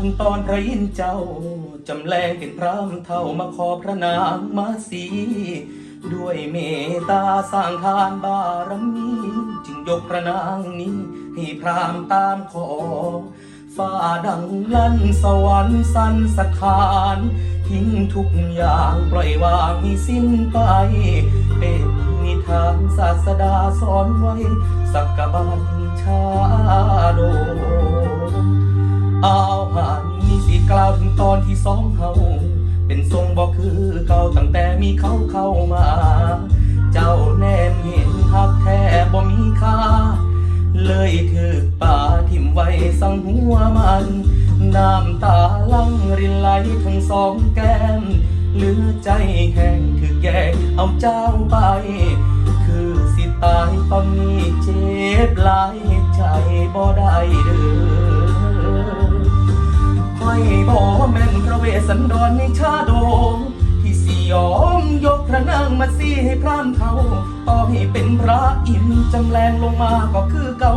ถึงตอนพระอินเจ้า จำแรงเป็นพรามเท่ามาขอพระนางมาสี ด้วยเมตตาสร้างทานบารมี จึงยกพระนางนี้ให้พรามตามขอฟ้าดังลั่นสวรรค์สันสถาน ทิ้งทุกอย่างปล่อยวางให้สิ้นไป เป็นนิทานศาสดาสอนไว้ สักกบัญชา สองเฮาเป็นทรงบอกคือเก่าตั้งแต่มีเขาเข้ามา เจ้าแนมเห็นหักแท้บ่มีค่า เลยถือป่าทิมไว้สังหัวมัน น้ำตาลังรินไหลทั้งสองแก้มเหลือใจแห้งถือแกเอาเจ้าไป คือสิตายตอนนี้เจ็บหลายใจบ่ได้เด้อค่อยบอกแม่น สันดรในชาดงที่สิยอมยกพระนางมาสีให้พรามเขาต่อให้เป็นพระอินจำแรงลงมาก็คือเก่า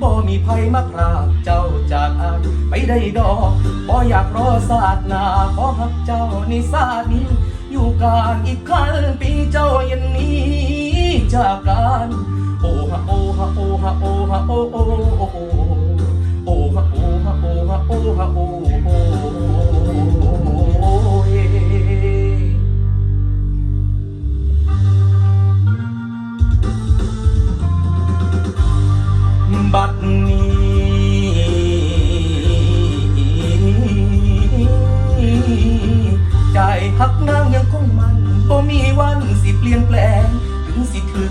บ่มีภัยมาพรากเจ้าจากอานไปได้ดอกบ่อยากรอศาสนาขอหักเจ้าในศาสตร์นี้อยู่การอีกคันปีเจ้ายันนี้จากการโอ้ฮะโอ้ฮะโอ้ฮะโอ้ฮะโอโอ้โอ้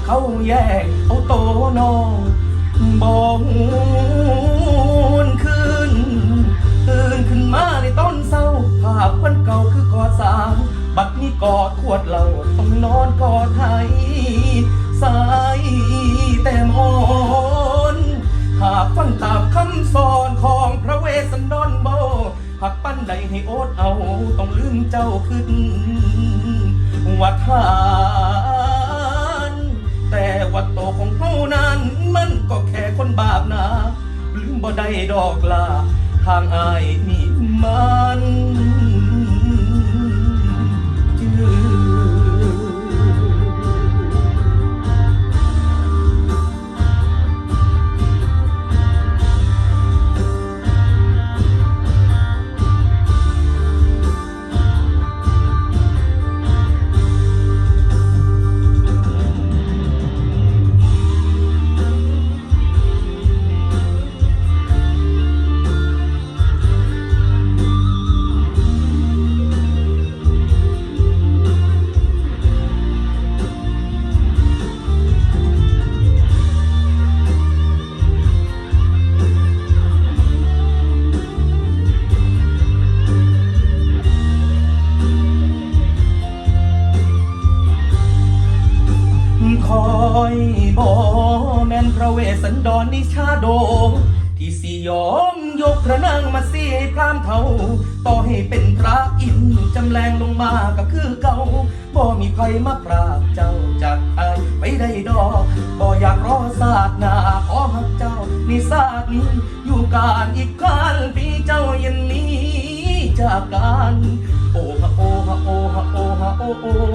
เขาแยกเอาโตนองบองขึ้นตื่นขึ้นมาในต้นเศร้าภาพวันเก่าคือกอดสามบัดนี้กอดขวดเหล้าต้องนอนกอดไทยสายแต่มอนหากฟังตามคำสอนของพระเวสสันดรโบหากปั้นใดให้โอดเอา ต้องลืมเจ้าขึ้นวัดทา แต่วัดโตของเฮานั้น มันก็แค่คนบาปนะลืมบ่ได้ดอกลา ทางอายมีมัน ระเวสสันดรนิชาโดที่สิยอมยกพระนางมาเสีให้พรามเทาต่อให้เป็นพระอินจำแรงลงมาก็คือเก่าบ่มีใครมาปราบเจ้าจากอายไปได้ดอกบ่อยากรอศาสตร์หนาขอหักเจ้าในศาสตร์นี้อยู่การอีกคันปีเจ้าเย็นนี้จากการโอ้ฮะโอ้ฮะโอ้ฮะโอ้ฮะโอ้โอ้โอ้